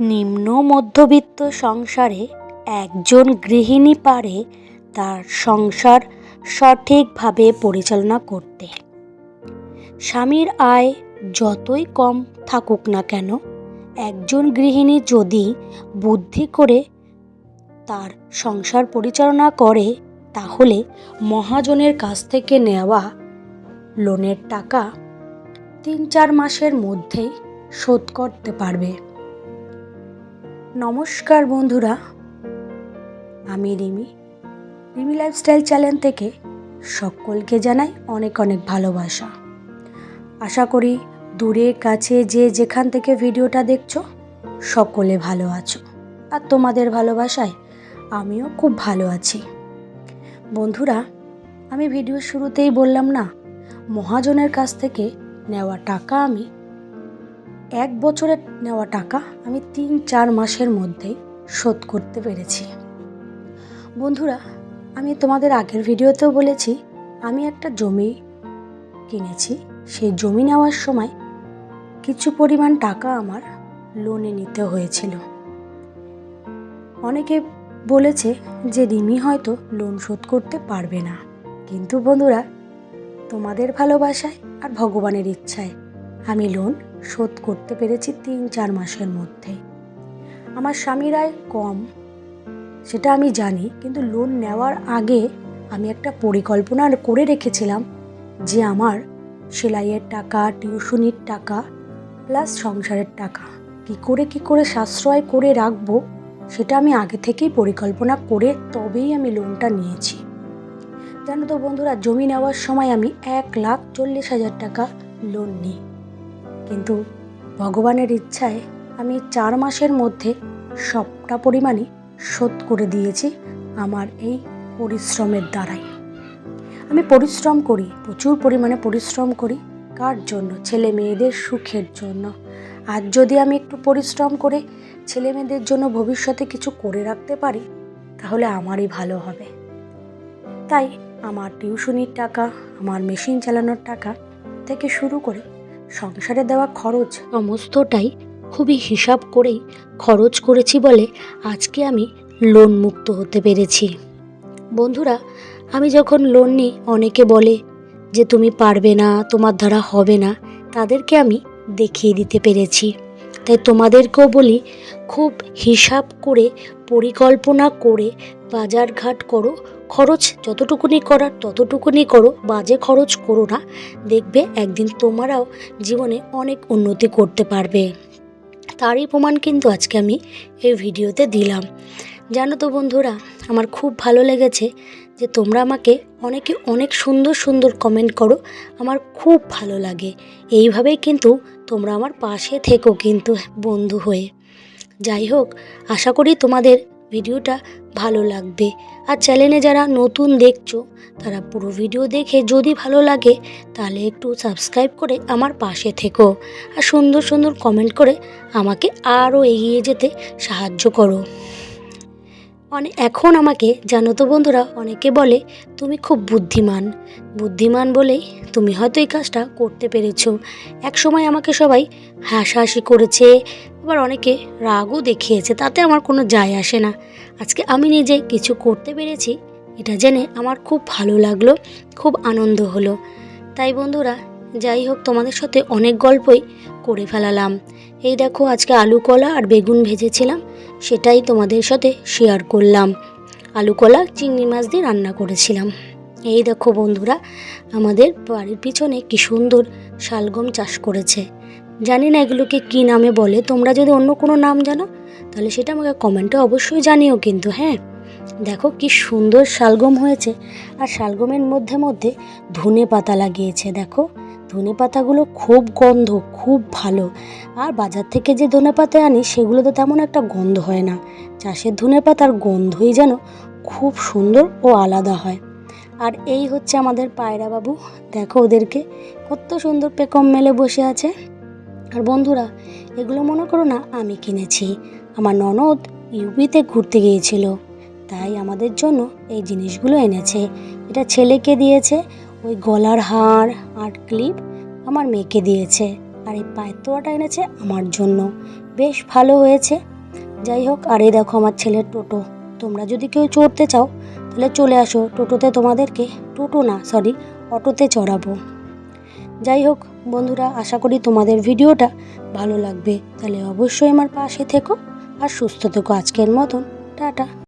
নিম্ন মধ্যবিত্ত সংসারে একজন গৃহিণী পারে তার সংসার সঠিকভাবে পরিচালনা করতে। স্বামীর আয় যতই কম থাকুক না কেন, একজন গৃহিণী যদি বুদ্ধি করে তার সংসার পরিচালনা করে, তাহলে মহাজনের কাছ থেকে নেওয়া লোনের টাকা তিন চার মাসের মধ্যেই শোধ করতে পারবে। নমস্কার বন্ধুরা, আমি রিমি। রিমি লাইফস্টাইল চ্যানেল থেকে সকলকে জানাই অনেক অনেক ভালোবাসা। আশা করি দূরে, কাছে, যে যেখান থেকে ভিডিওটা দেখছ, সকলে ভালো আছো। আর তোমাদের ভালোবাসায় আমিও খুব ভালো আছি। বন্ধুরা, আমি ভিডিও শুরুতেই বললাম না, মহাজনের কাছ থেকে নেওয়া টাকা আমি এক বছরের নেওয়া টাকা আমি তিন চার মাসের মধ্যেই শোধ করতে পেরেছি। বন্ধুরা, আমি তোমাদের আগের ভিডিওতেও বলেছি, আমি একটা জমি কিনেছি। সেই জমি নেওয়ার সময় কিছু পরিমাণ টাকা আমার লোনে নিতে হয়েছিল। অনেকে বলেছে যে রিমি হয়তো লোন শোধ করতে পারবে না। কিন্তু বন্ধুরা, তোমাদের ভালোবাসায় আর ভগবানের ইচ্ছায় আমি লোন শোধ করতে পেরেছি তিন চার মাসের মধ্যে। আমার স্বামীর আয় কম, সেটা আমি জানি, কিন্তু লোন নেওয়ার আগে আমি একটা পরিকল্পনা করে রেখেছিলাম যে আমার সেলাইয়ের টাকা, টিউশনির টাকা প্লাস সংসারের টাকা। কি করে কি করে সাশ্রয় করে রাখব, সেটা আমি আগে থেকেই পরিকল্পনা করে তবেই আমি লোনটা নিয়েছি। জানো তো বন্ধুরা, জমি নেওয়ার সময় আমি এক লাখ চল্লিশ হাজার টাকা লোন নিই। কিন্তু ভগবানের ইচ্ছায় আমি চার মাসের মধ্যে সবটা পরিমাণই শোধ করে দিয়েছি আমার এই পরিশ্রমের দ্বারাই। আমি পরিশ্রম করি, প্রচুর পরিমাণে পরিশ্রম করি। কার জন্য? ছেলে মেয়েদের সুখের জন্য। আজ যদি আমি একটু পরিশ্রম করে ছেলে মেয়েদের জন্য ভবিষ্যতে কিছু করে রাখতে পারি, তাহলে আমারই ভালো হবে। তাই আমার টিউশনির টাকা, আমার মেশিন চালানোর টাকা থেকে শুরু করে সংসারে দেওয়া খরচ সমস্তটাই খুবই হিসাব করেই খরচ করেছি বলে আজকে আমি লোন মুক্ত হতে পেরেছি। বন্ধুরা, আমি যখন লোন নিই, অনেকে বলে যে তুমি পারবে না, তোমার দ্বারা হবে না, তাদেরকে আমি দেখিয়ে দিতে পেরেছি। তাই তোমাদেরকেও বলি, খুব হিসাব করে পরিকল্পনা করে বাজারঘাট করো। খরচ যতটুকুনি করার ততটুকুনি করো। বাজে খরচ করো না। দেখবে একদিন তোমরাও জীবনে অনেক উন্নতি করতে পারবে। তারই প্রমাণ কিন্তু আজকে আমি এই ভিডিওতে দিলাম। জানো তো বন্ধুরা, আমার খুব ভালো লেগেছে যে তোমরা আমাকে অনেকে অনেক সুন্দর সুন্দর কমেন্ট করো। আমার খুব ভালো লাগে। এইভাবেই কিন্তু তোমরা আমার পাশে থেকো কিন্তু বন্ধু হয়ে। যাই হোক, আশা করি তোমাদের ভিডিওটা ভালো লাগবে। আর চ্যানেলে যারা নতুন দেখছ, তারা পুরো ভিডিও দেখে যদি ভালো লাগে, তাহলে একটু সাবস্ক্রাইব করে আমার পাশে থেকো। আর সুন্দর সুন্দর কমেন্ট করে আমাকে আরও এগিয়ে যেতে সাহায্য করো। অনেক এখন আমাকে, জানো তো বন্ধুরা, অনেকে বলে, তুমি খুব বুদ্ধিমান। বুদ্ধিমান বলেই তুমি হয়তো এই কাজটা করতে পেরেছ। এক সময় আমাকে সবাই হাসাহাসি করেছে আবার অনেকে রাগও দেখিয়েছে, তাতে আমার কোনো যায় আসে না। আজকে আমি নিজে কিছু করতে পেরেছি, এটা জেনে আমার খুব ভালো লাগল, খুব আনন্দ হলো। তাই বন্ধুরা, যাই হোক, তোমাদের সাথে অনেক গল্পই করে ফেলালাম। এই দেখো, আজকে আলু কলা আর বেগুন ভেজেছিলাম, সেটাই তোমাদের সাথে শেয়ার করলাম। আলু কলা, চিংড়ি মাছ দিয়ে রান্না করেছিলাম। এই দেখো বন্ধুরা, আমাদের বাড়ির পিছনে কি সুন্দর শালগম চাষ করেছে। জানি না এগুলোকে কী নামে বলে। তোমরা যদি অন্য কোনো নাম জানো, তাহলে সেটা আমাকে কমেন্টে অবশ্যই জানিও কিন্তু হ্যাঁ? দেখো কি সুন্দর শালগম হয়েছে, আর শালগমের মধ্যে মধ্যে ধনে পাতা লাগিয়েছে, দেখো? ধনে পাতাগুলো খুব গন্ধ, খুব ভালো। আর বাজার থেকে যে ধনে পাতা আনি, সেগুলোতে তেমন একটা গন্ধ হয় না। চাষের ধনে পাতার গন্ধই যেন খুব সুন্দর ও আলাদা হয়। আর এই হচ্ছে আমাদের পায়রা বাবু দেখো ওদেরকে কত সুন্দর পেকম মেলে বসে আছে। আর বন্ধুরা, এগুলো মনে করো না, আমি কিনেছি। আমার ননদ ইউপিতে ঘুরতে গিয়েছিল, তাই আমাদের জন্য এই জিনিসগুলো এনেছে। এটা ছেলেকে দিয়েছে, ওই গলার হার আর ক্লিপ আমার মেয়েকে দিয়েছে, আর এই পায়ের তোয়াটা এনেছে আমার জন্য। বেশ ভালো হয়েছে। যাই হোক, আর এই দেখো আমার ছেলের টোটো। তোমরা যদি কেউ চড়তে চাও, তাহলে চলে আসো। টোটোতে তোমাদেরকে, টোটো না সরি অটোতে চড়াবো। যাই হোক, বন্ধুরা, আশা করি তোমাদের ভিডিওটা ভালো লাগবে। তাহলে অবশ্যই আমার পাশে থেকো আর সুস্থ থেকো আজকের মতন। টাটা।